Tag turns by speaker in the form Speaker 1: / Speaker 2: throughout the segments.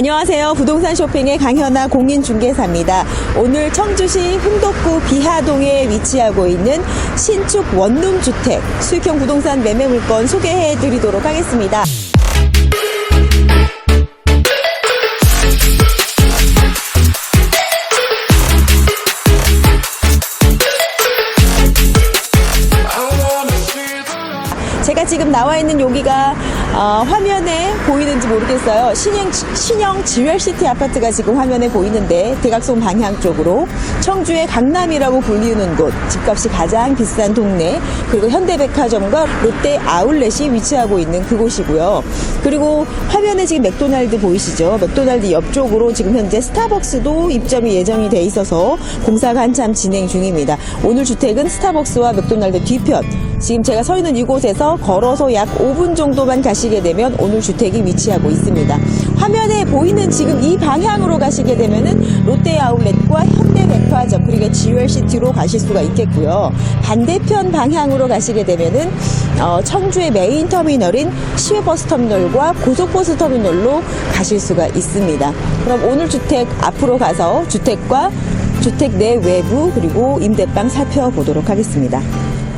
Speaker 1: 안녕하세요. 부동산 쇼핑의 강현아 공인중개사입니다. 오늘 청주시 흥덕구 비하동에 위치하고 있는 신축 원룸 주택 수익형 부동산 매매 물건 소개해 드리도록 하겠습니다. 지금 나와 있는 여기가 어, 화면에 보이는지 모르겠어요. 신형, 신형 지웰시티 아파트가 지금 화면에 보이는데 대각선 방향 쪽으로 청주의 강남이라고 불리는 곳 집값이 가장 비싼 동네 그리고 현대백화점과 롯데 아울렛이 위치하고 있는 그곳이고요. 그리고 화면에 지금 맥도날드 보이시죠? 맥도날드 옆쪽으로 지금 현재 스타벅스도 입점이 예정이 돼 있어서 공사가 한참 진행 중입니다. 오늘 주택은 스타벅스와 맥도날드 뒤편 지금 제가 서 있는 이곳에서 걸어서 약 5분 정도만 가시게 되면 오늘 주택이 위치하고 있습니다. 화면에 보이는 지금 이 방향으로 가시게 되면은 롯데 아울렛과 현 대백화점 그리고 지웰시티로 가실 수가 있겠고요. 반대편 방향으로 가시게 되면은 어, 청주의 메인 터미널인 시외버스 터미널과 고속버스 터미널로 가실 수가 있습니다. 그럼 오늘 주택 앞으로 가서 주택과 주택 내 외부 그리고 임대방 살펴보도록 하겠습니다.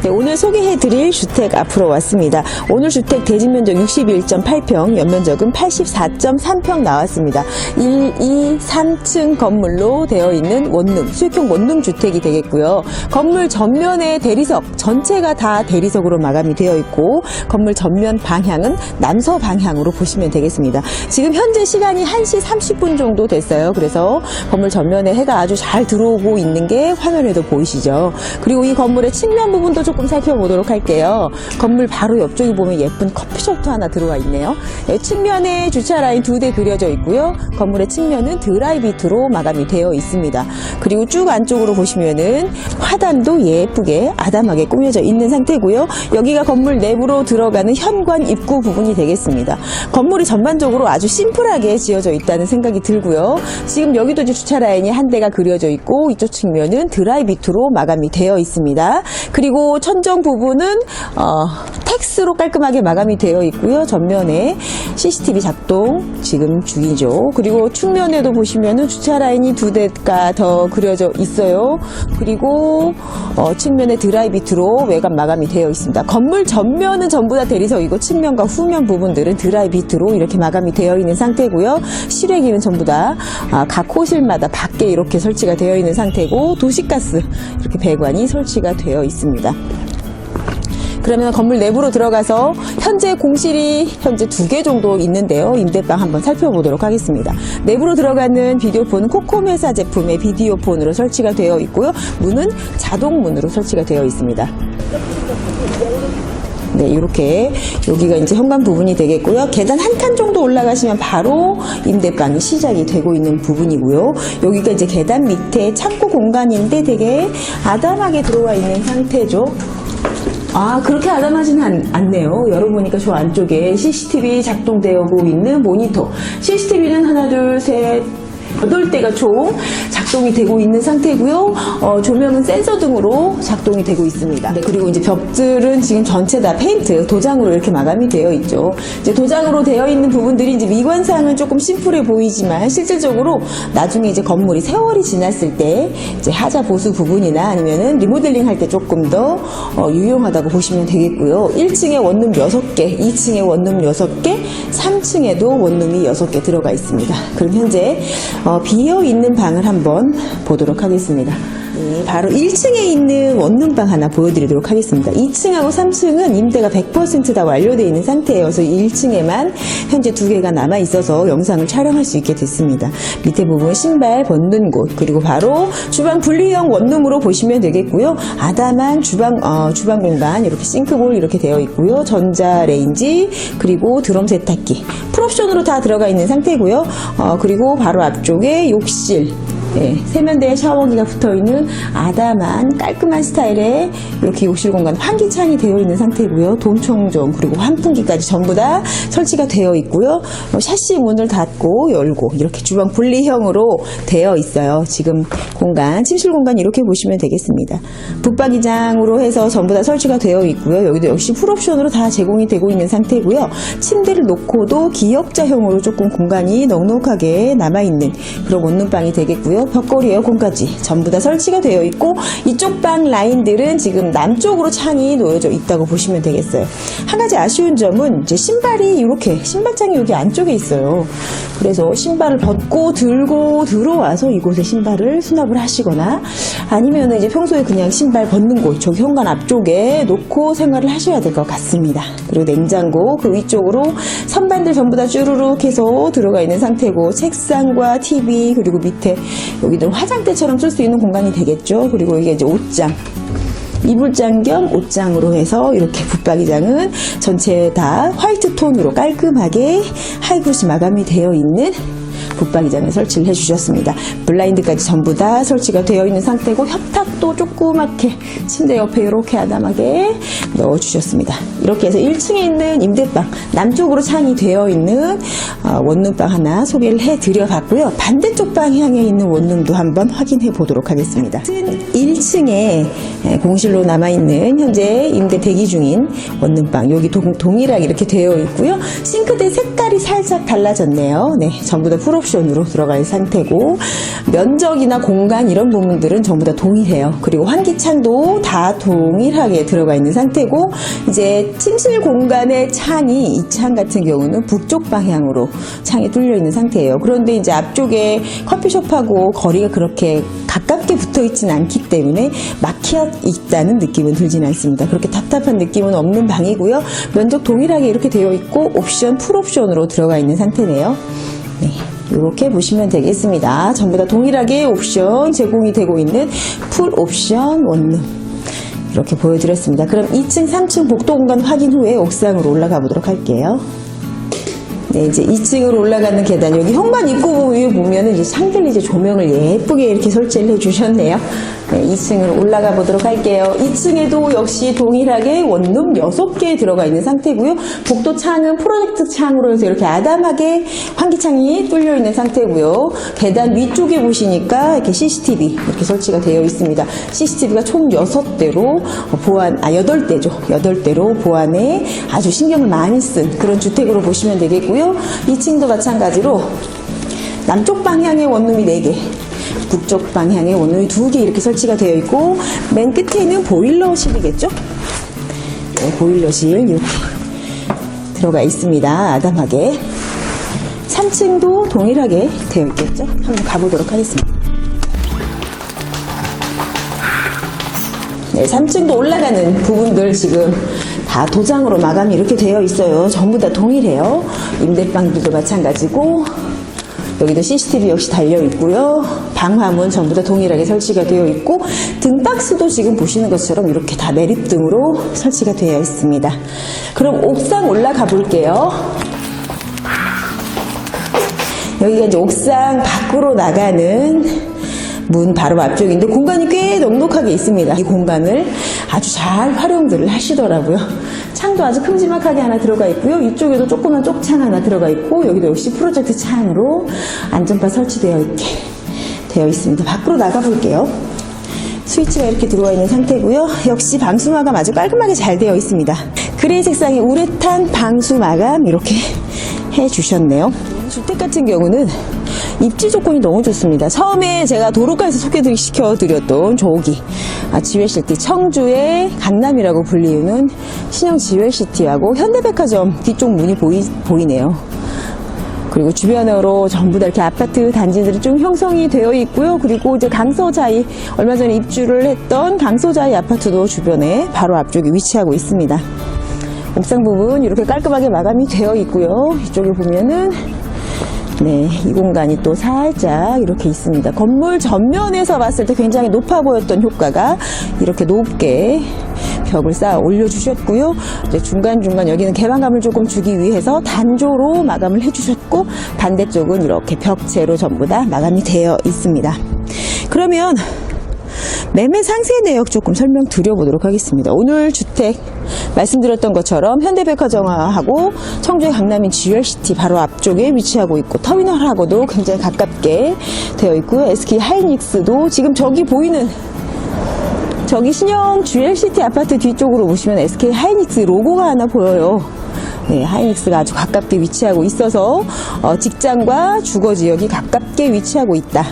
Speaker 1: 네, 오늘 소개해드릴 주택 앞으로 왔습니다. 오늘 주택 대지면적 61.8평, 연면적은 84.3평 나왔습니다. 1, 2, 3층 건물로 되어 있는 원룸, 수익형 원룸 주택이 되겠고요. 건물 전면에 대리석, 전체가 다 대리석으로 마감이 되어 있고, 건물 전면 방향은 남서 방향으로 보시면 되겠습니다. 지금 현재 시간이 1시 30분 정도 됐어요. 그래서 건물 전면에 해가 아주 잘 들어오고 있는 게 화면에도 보이시죠. 그리고 이 건물의 측면 부분도 조금 살펴보도록 할게요. 건물 바로 옆쪽에 보면 예쁜 커피숍도 하나 들어와 있네요. 예, 측면에 주차 라인 두 대 그려져 있고요. 건물의 측면은 드라이비트로 마감이 되어 있습니다. 그리고 쭉 안쪽으로 보시면은 화단도 예쁘게 아담하게 꾸며져 있는 상태고요. 여기가 건물 내부로 들어가는 현관 입구 부분이 되겠습니다. 건물이 전반적으로 아주 심플하게 지어져 있다는 생각이 들고요. 지금 여기도 주차 라인이 한 대가 그려져 있고 이쪽 측면은 드라이비트로 마감이 되어 있습니다. 그리고 천정 부분은 어, 텍스로 깔끔하게 마감이 되어 있고요. 전면에 CCTV 작동 지금 중이죠. 그리고 측면에도 보시면은 주차 라인이 두 대가 더 그려져 있어요. 그리고 어, 측면에 드라이비트로 외관 마감이 되어 있습니다. 건물 전면은 전부 다 대리석이고 측면과 후면 부분들은 드라이비트로 이렇게 마감이 되어 있는 상태고요. 실외기는 전부 다 아, 각 호실마다 밖에 이렇게 설치가 되어 있는 상태고 도시가스 이렇게 배관이 설치가 되어 있습니다. 그러면 건물 내부로 들어가서 현재 공실이 현재 두 개 정도 있는데요. 임대방 한번 살펴보도록 하겠습니다. 내부로 들어가는 비디오폰은 코콤 회사 제품의 비디오폰으로 설치가 되어 있고요. 문은 자동 문으로 설치가 되어 있습니다. 네, 이렇게 여기가 이제 현관 부분이 되겠고요. 계단 한 칸 정도 올라가시면 바로 임대방이 시작이 되고 있는 부분이고요. 여기가 이제 계단 밑에 창고 공간인데 되게 아담하게 들어와 있는 상태죠. 아, 그렇게 아담하지는 않, 않네요. 열어보니까 저 안쪽에 CCTV 작동되고 있는 모니터. CCTV는 하나, 둘, 셋, 여덟 대가 총 작동이 되고 있는 상태고요. 어, 조명은 센서 등으로 작동이 되고 있습니다. 네, 그리고 이제 벽들은 지금 전체 다 페인트, 도장으로 이렇게 마감이 되어 있죠. 이제 도장으로 되어 있는 부분들이 이제 미관상은 조금 심플해 보이지만 실질적으로 나중에 이제 건물이 세월이 지났을 때 이제 하자 보수 부분이나 아니면은 리모델링 할 때 조금 더 어, 유용하다고 보시면 되겠고요. 1층에 원룸 6개, 2층에 원룸 6개, 3층에도 원룸이 6개 들어가 있습니다. 그럼 현재 어, 비어 있는 방을 한번 보도록 하겠습니다. 네, 바로 1층에 있는 원룸방 하나 보여드리도록 하겠습니다. 2층하고 3층은 임대가 100%다 완료되어 있는 상태예요. 그래서 1층에만 현재 두 개가 남아 있어서 영상을 촬영할 수 있게 됐습니다. 밑에 부분 신발 벗는 곳 그리고 바로 주방 분리형 원룸으로 보시면 되겠고요. 아담한 주방 어, 주방 공간 이렇게 싱크볼 이렇게 되어 있고요. 전자 레인지 그리고 드럼 세탁기 풀옵션으로 다 들어가 있는 상태고요. 어, 그리고 바로 앞쪽에 욕실 예, 세면대에 샤워기가 붙어 있는 아담한 깔끔한 스타일의 이렇게 욕실 공간 환기창이 되어 있는 상태고요. 돔청정 그리고 환풍기까지 전부 다 설치가 되어 있고요. 어, 샤시 문을 닫고 열고 이렇게 주방 분리형으로 되어 있어요. 지금 공간 침실 공간 이렇게 보시면 되겠습니다. 붙박이장으로 해서 전부 다 설치가 되어 있고요. 여기도 역시 풀옵션으로 다 제공이 되고 있는 상태고요. 침대를 놓고도 기역자형으로 조금 공간이 넉넉하게 남아 있는 그런 원룸방이 되겠고요. 벽걸이 에어컨까지 전부 다 설치가 되어 있고 이쪽 방 라인들은 지금 남쪽으로 창이 놓여져 있다고 보시면 되겠어요. 한 가지 아쉬운 점은 이제 신발이 이렇게 신발장이 여기 안쪽에 있어요. 그래서 신발을 벗고 들고 들어와서 이곳에 신발을 수납을 하시거나 아니면 이제 평소에 그냥 신발 벗는 곳 저기 현관 앞쪽에 놓고 생활을 하셔야 될 것 같습니다. 그리고 냉장고 그 위쪽으로 선반들 전부 다 쭈루룩 해서 들어가 있는 상태고 책상과 TV 그리고 밑에 여기는 화장대처럼 쓸 수 있는 공간이 되겠죠. 그리고 이게 이제 옷장 이불장 겸 옷장으로 해서 이렇게 붙박이장은 전체 다 화이트 톤으로 깔끔하게 하이그로시 마감이 되어 있는 붙박이장을 설치를 해주셨습니다. 블라인드까지 전부 다 설치가 되어 있는 상태고 협탁도 조그맣게 침대 옆에 이렇게 아담하게 넣어주셨습니다. 이렇게 해서 1층에 있는 임대방 남쪽으로 창이 되어 있는 어, 원룸방 하나 소개를 해드려 봤고요. 반대쪽 방향에 있는 원룸도 한번 확인해 보도록 하겠습니다. 1층에 공실로 남아있는 현재 임대 대기 중인 원룸방 여기 동, 동일하게 이렇게 되어 있고요. 싱크대 색깔이 살짝 달라졌네요. 네, 전부 다 풀옵션으로 들어가 있는 상태고 면적이나 공간 이런 부분들은 전부 다 동일해요. 그리고 환기창도 다 동일하게 들어가 있는 상태고 이제 침실 공간의 창이 이 창 같은 경우는 북쪽 방향으로 창이 뚫려 있는 상태예요. 그런데 이제 앞쪽에 커피숍하고 거리가 그렇게 가깝게 붙어 있지는 않기 때문에 막혀 있다는 느낌은 들지는 않습니다. 그렇게 답답한 느낌은 없는 방이고요. 면적 동일하게 이렇게 되어 있고 옵션 풀옵션으로 들어가 있는 상태네요. 네. 이렇게 보시면 되겠습니다. 전부 다 동일하게 옵션 제공이 되고 있는 풀 옵션 원룸. 이렇게 보여드렸습니다. 그럼 2층, 3층 복도 공간 확인 후에 옥상으로 올라가 보도록 할게요. 네, 이제 2층으로 올라가는 계단, 여기 현관 입구 위에 보면은 이제 샹들리제 조명을 예쁘게 이렇게 설치를 해주셨네요. 네, 2층으로 올라가 보도록 할게요. 2층에도 역시 동일하게 원룸 6개 들어가 있는 상태고요. 복도 창은 프로젝트 창으로 해서 이렇게 아담하게 환기창이 뚫려 있는 상태고요. 계단 위쪽에 보시니까 이렇게 CCTV 이렇게 설치가 되어 있습니다. CCTV가 총 6대로 보안, 아, 8대죠. 8대로 보안에 아주 신경을 많이 쓴 그런 주택으로 보시면 되겠고요. 2층도 마찬가지로 남쪽 방향의 원룸이 4개, 북쪽 방향의 원룸이 2개 이렇게 설치가 되어 있고 맨 끝에는 보일러실이겠죠? 네, 보일러실 이렇게 들어가 있습니다. 아담하게. 3층도 동일하게 되어 있겠죠? 한번 가보도록 하겠습니다. 네, 3층도 올라가는 부분들 지금 다 도장으로 마감이 이렇게 되어 있어요. 전부 다 동일해요. 임대방들도 마찬가지고 여기도 CCTV 역시 달려 있고요. 방화문 전부 다 동일하게 설치가 되어 있고 등박스도 지금 보시는 것처럼 이렇게 다 내립등으로 설치가 되어 있습니다. 그럼 옥상 올라가 볼게요. 여기가 이제 옥상 밖으로 나가는 문 바로 앞쪽인데 공간이 꽤 넉넉하게 있습니다. 이 공간을 아주 잘 활용들을 하시더라고요. 창도 아주 큼지막하게 하나 들어가 있고요. 이쪽에도 조그만 쪽창 하나 들어가 있고 여기도 역시 프로젝트 창으로 안전바 설치되어 있게 되어 있습니다. 밖으로 나가 볼게요. 스위치가 이렇게 들어와 있는 상태고요. 역시 방수 마감 아주 깔끔하게 잘 되어 있습니다. 그레이 색상의 우레탄 방수 마감 이렇게 해 주셨네요. 주택 같은 경우는 입지 조건이 너무 좋습니다. 처음에 제가 도로가에서 소개시켜드렸던 저기 아, 지웨시티 청주의 강남이라고 불리우는 신형 지웨시티하고 현대백화점 뒤쪽 문이 보이, 보이네요. 그리고 주변으로 전부 다 이렇게 아파트 단지들이 좀 형성이 되어 있고요. 그리고 이제 강서자이 얼마 전에 입주를 했던 강서자이 아파트도 주변에 바로 앞쪽에 위치하고 있습니다. 옥상 부분 이렇게 깔끔하게 마감이 되어 있고요. 이쪽에 보면은 네, 이 공간이 또 살짝 이렇게 있습니다. 건물 전면에서 봤을 때 굉장히 높아 보였던 효과가 이렇게 높게 벽을 쌓아 올려주셨고요. 이제 중간중간 여기는 개방감을 조금 주기 위해서 단조로 마감을 해주셨고 반대쪽은 이렇게 벽체로 전부 다 마감이 되어 있습니다. 그러면 매매 상세 내역 조금 설명 드려보도록 하겠습니다. 오늘 주택 말씀드렸던 것처럼 현대백화점하고 청주의 강남인 GRCT 바로 앞쪽에 위치하고 있고 터미널하고도 굉장히 가깝게 되어 있고요. SK 하이닉스도 지금 저기 보이는 저기 신형 GLCT 아파트 뒤쪽으로 보시면 SK 하이닉스 로고가 하나 보여요. 네, 하이닉스가 아주 가깝게 위치하고 있어서 어, 직장과 주거 지역이 가깝게 위치하고 있다.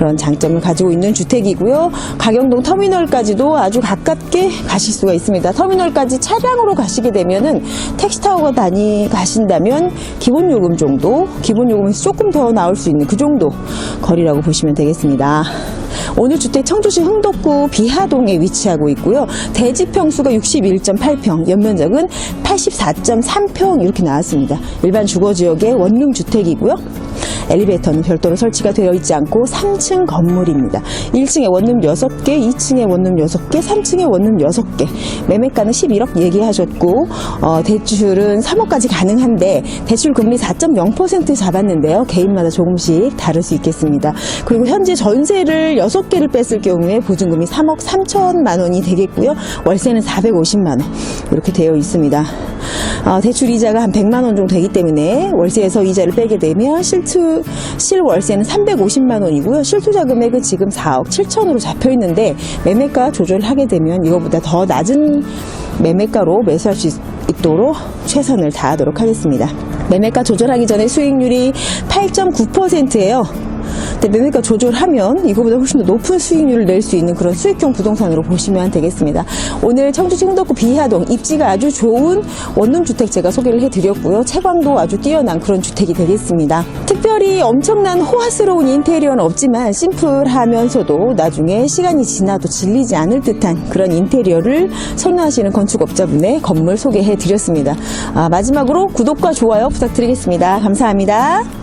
Speaker 1: 그런 장점을 가지고 있는 주택이고요. 가경동 터미널까지도 아주 가깝게 가실 수가 있습니다. 터미널까지 차량으로 가시게 되면은 택시 타고 다니 가신다면 기본 요금 정도, 기본 요금이 조금 더 나올 수 있는 그 정도 거리라고 보시면 되겠습니다. 오늘 주택 청주시 흥덕구 비하동에 위치하고 있고요. 대지 평수가 61.8평, 연면적은 84.3평 이렇게 나왔습니다. 일반 주거 지역의 원룸 주택이고요. 엘리베이터는 별도로 설치가 되어 있지 않고 3층 건물입니다. 1층에 원룸 6개, 2층에 원룸 6개, 3층에 원룸 6개. 매매가는 11억 얘기하셨고 어, 대출은 3억까지 가능한데 대출 금리 4.0% 잡았는데요. 개인마다 조금씩 다를 수 있겠습니다. 그리고 현재 전세를 6개를 뺐을 경우에 보증금이 3억 3천만 원이 되겠고요. 월세는 450만 원 이렇게 되어 있습니다. 어, 대출 이자가 한 100만 원 정도 되기 때문에 월세에서 이자를 빼게 되면 실투 실월세는 350만 원이고요. 실투자 금액은 지금 4억 7천으로 잡혀 있는데 매매가 조절하게 되면 이거보다 더 낮은 매매가로 매수할 수 있, 있도록 최선을 다하도록 하겠습니다. 매매가 조절하기 전에 수익률이 8.9%예요. 근데 매매가 조절하면 이거보다 훨씬 더 높은 수익률을 낼 수 있는 그런 수익형 부동산으로 보시면 되겠습니다. 오늘 청주시 흥덕구 비하동 입지가 아주 좋은 원룸 주택 제가 소개를 해드렸고요. 채광도 아주 뛰어난 그런 주택이 되겠습니다. 특별히 엄청난 호화스러운 인테리어는 없지만 심플하면서도 나중에 시간이 지나도 질리지 않을 듯한 그런 인테리어를 선호하시는 건축업자분의 건물 소개해 드렸습니다. 아, 마지막으로 구독과 좋아요 부탁드리겠습니다. 감사합니다.